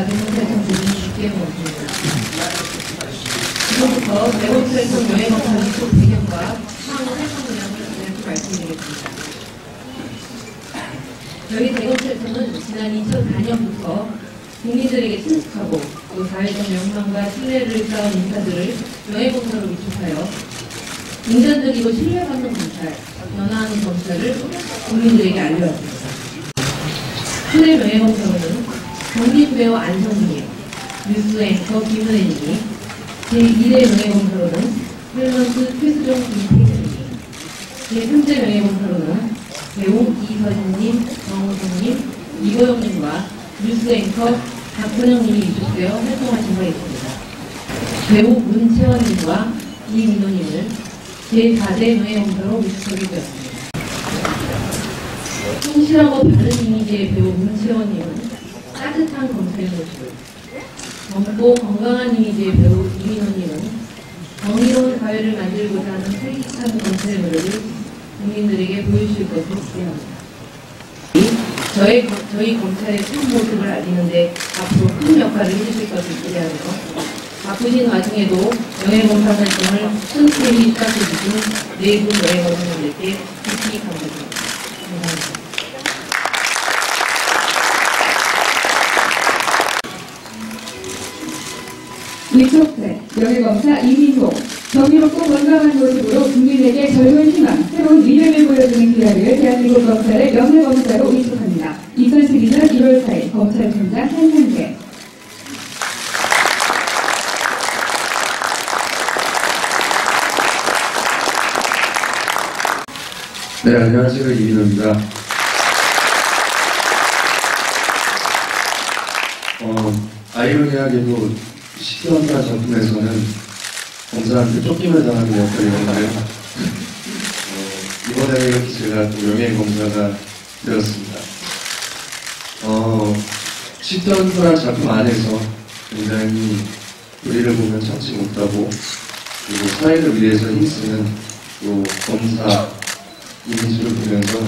부분이 6개월 없습니다. 지금부터 대검찰청 여행검사 위촉 배경과 향후 활동 간략히 말씀드리겠습니다. 저희 대검찰청은 지난 2004년부터 국민들에게 친숙하고 또 사회적 명망과 신뢰를 쌓은 인사들을 여행검사로 위촉하여 인간적이고 신뢰받는 검찰, 변화하는 검찰을 국민들에게 알려왔습니다. 초대 명예검사로는 경기부배우 안성민님, 뉴스 앵커 김은혜님이 제2대 명예검사로는 탤런트 최수정 김태근님, 제3대 명예검사로는 배우 이서진님, 정우성님, 이고영님과 뉴스 앵커 박근영님이 위촉되어 활동하신 바 있습니다. 배우 문채원님과 이민호님을 제4대 명예검사로 위촉하게 되었습니다. 성실하고 바른 이미지의 배우 문채원님은 따뜻한 검사의 모습을, 젊고 건강한 이미지의 배우 이민호님은 정의로운 사회를 만들고자 하는 솔직한 검사의 노력을 국민들에게 보여주실 것을 기대합니다. 저희, 검- 저희 검찰의 참 모습을 알리는데 앞으로 큰 역할을 해주실 것을 기대하며 바쁘신 와중에도 명예검사 활동을 흔쾌히 시작해주신 네분 명예검사님들께 깊이 감사드립니다. 감사합니다. 위촉대 명예검사 이민호 정의롭고 건강한 모습으로 국민에게 젊은 희망, 새로운 미래를 보여주는 기회를 대한민국 검찰의 명예검사로 위촉합니다. 2012년 1월 4일 검찰총장 한상재 네, 안녕하세요. 이민호입니다. 어, 아이러니하게도 시기한다 작품에서는 검사한테 쫓김을 당하는 역할이었는데요. 어, 이번에 이렇게 제가 또 명예 검사가 되었습니다. 어, 시전도란 작품 안에서 굉장히 우리를 보면 참지 못하고 그리고 사회를 위해서 힘쓰는 또 검사 이미지를 보면서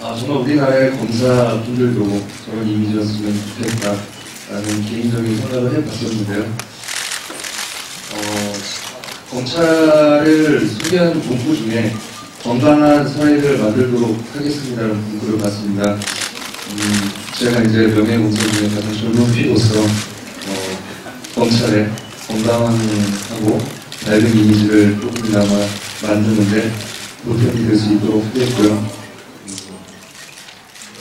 아 정말 우리나라의 검사분들도 저런 이미지였으면 좋겠다 라는 개인적인 생각을 해봤었는데요. 어, 검찰을 소개하는 문구 중에 건강한 사회를 만들도록 하겠습니다라는 문구를 봤습니다. 음, 제가 이제 명예검사 중에 가장 젊은 피로서 어, 검찰에 건강하고 밝은 이미지를 조금이나마 만드는데 보탬이 될 수 있도록 하겠고요. 음,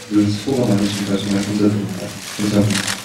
늘 수고가 많으십니다. 정말 감사드립니다. 감사합니다.